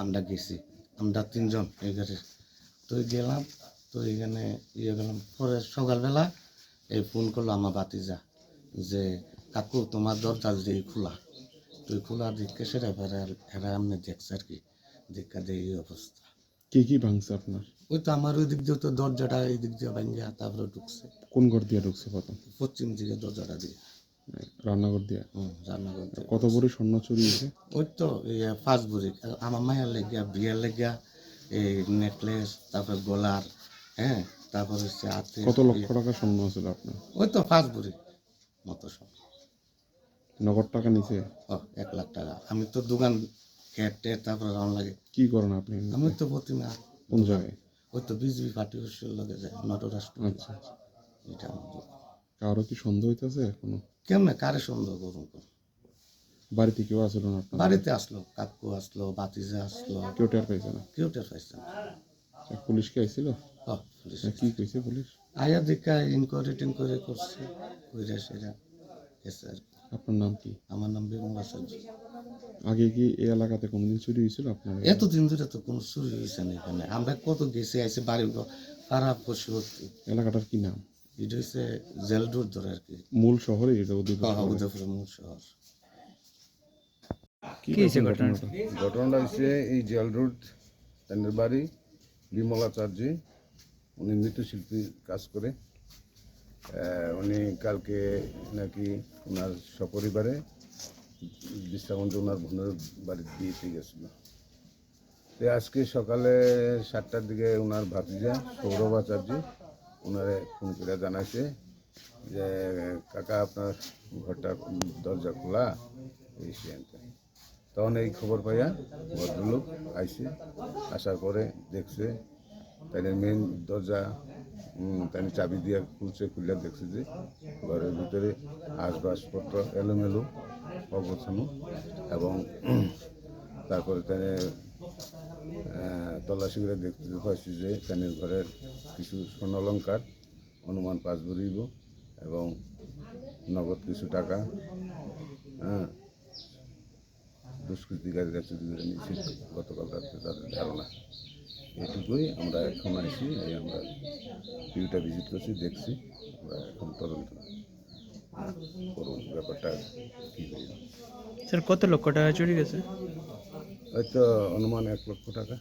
আমরা গেছি আমরা তিনজন এই গাড়ি তো গেলাম তো এখানে ইয়ে গেলাম পরে সকালবেলা এই ফোন করল আমার বাতিজা যে কাকু তোমার দরজা যে খোলা। তুই খোলা দেখে সেটা এবারে এরা এমনি দেখছে আর কি দেখা দিয়ে এই অবস্থা। কি কি ভাঙছে আপনার? ওই তো আমার ওই দিক দিয়ে তো দরজাটা এই দিক দিয়ে ভাঙ্গিয়া তারপরে ঢুকছে। কোন ঘর দিয়ে ঢুকছে প্রথম? পশ্চিম দিকে দরজাটা দিয়ে। রান্নাঘর দিয়ে? রান্নাঘর দিয়ে। কত বড় স্বর্ণ চুরি হয়েছে? ওই তো ফার্স্ট বুড়ি আমার মায়ের লেগিয়া বিয়ের লেগিয়া এই নেকলেস তারপরে গলার হ্যাঁ তারপর হচ্ছে হাতে কত লক্ষ টাকা স্বর্ণ ছিল আপনার? ওই তো ফার্স্ট বুড়ি মতো সব। নগদ টাকা নিচে? ও এক লাখ টাকা। আমি তো দোকান খেটে তারপরে রাউন্ড লাগে। কি করেন আপনি? আমি তো প্রতিমা। কোন জায়গায়? ওই তো বিজেপি পার্টি অফিসের লগে যায় নটরাষ্ট্র আচ্ছা। এটা কারও কি সন্দেহ হইতেছে এখনও? কেমনে কারে সন্দেহ করুন বাড়িতে কেউ আসলো না বাড়িতে আসলো কাকু আসলো বাতিজা আসলো। কেউ টের পাইছে না? কেউ টের পাইছে না। আচ্ছা, পুলিশ কি আইছিল? পুলিশ কি কইছে পুলিশ? আয়া দেখা ইনকোয়ারি টিনকোয়ারি করছে কইরা গেছে আর আপনার নাম কি? আমার নাম বিমল আচার্য আগে কি এই এলাকাতে কোনোদিন চুরি হয়েছিল আপনার? এতদিন ধরে তো কোনো চুরি হয়েছে না এখানে। আমরা কত গেছি আইসে বাড়ি খারাপ পশু হচ্ছে এলাকাটার কি নাম? এটা হচ্ছে জেল রোড ধরে আর কি। মূল শহরে এটা উদয়পুর শহরে। উদয়পুর মূল শহর। ঘটনাটা? হচ্ছে এই জেল রোড তাদের বাড়ি বিমলাচার্য উনি নৃত্যশিল্পী কাজ করে। আহ, উনি কালকে নাকি ওনার সপরিবারে বিশ্রামঞ্চ ওনার বোনের বাড়িতে দিয়েতে গেছিল। তো আজকে সকালে সাতটার দিকে ওনার ভাতিজা সৌরভ আচার্য ওনারে ফোন করে জানাইছে যে, কাকা, আপনার ঘরটা দরজা খোলা। তখন এই খবর পাইয়া ভদ্রলোক আইসে আসার পরে দেখছে তাইলে মেন দরজা তাই চাবি দিয়ে খুলছে খুললে দেখছে যে ঘরের ভিতরে আসবাসপত্র এলোমেলো, অগোছানো এবং তারপরে তাই তল্লাশি করে দেখতে পাচ্ছি যে তাদের ঘরের কিছু স্বর্ণলঙ্কার অনুমান পাঁচ ভরিব এবং নগদ কিছু টাকা হ্যাঁ দুষ্কৃতিকারীর কাছে নিয়েছে। গতকাল রাত্রে তাদের ধারণা। এটুকুই আমরা এখন আসি এই আমরা ভিউটা ভিজিট করছি, দেখছি। আমরা এখন তদন্ত ব্যাপারটা কী স্যার, কত লক্ষ টাকা চুরি গেছে? হয়তো অনুমান এক লক্ষ টাকা।